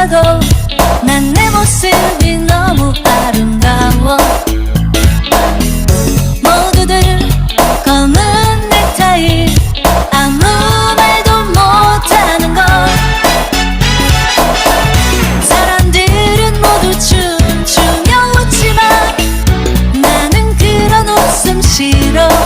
없어도 난 내 모습이 너무 아름다워. 모두들 검은 넥타이 아무 말도 못하는 걸 사람들은 모두 춤추며 웃지만 나는 그런 웃음 싫어.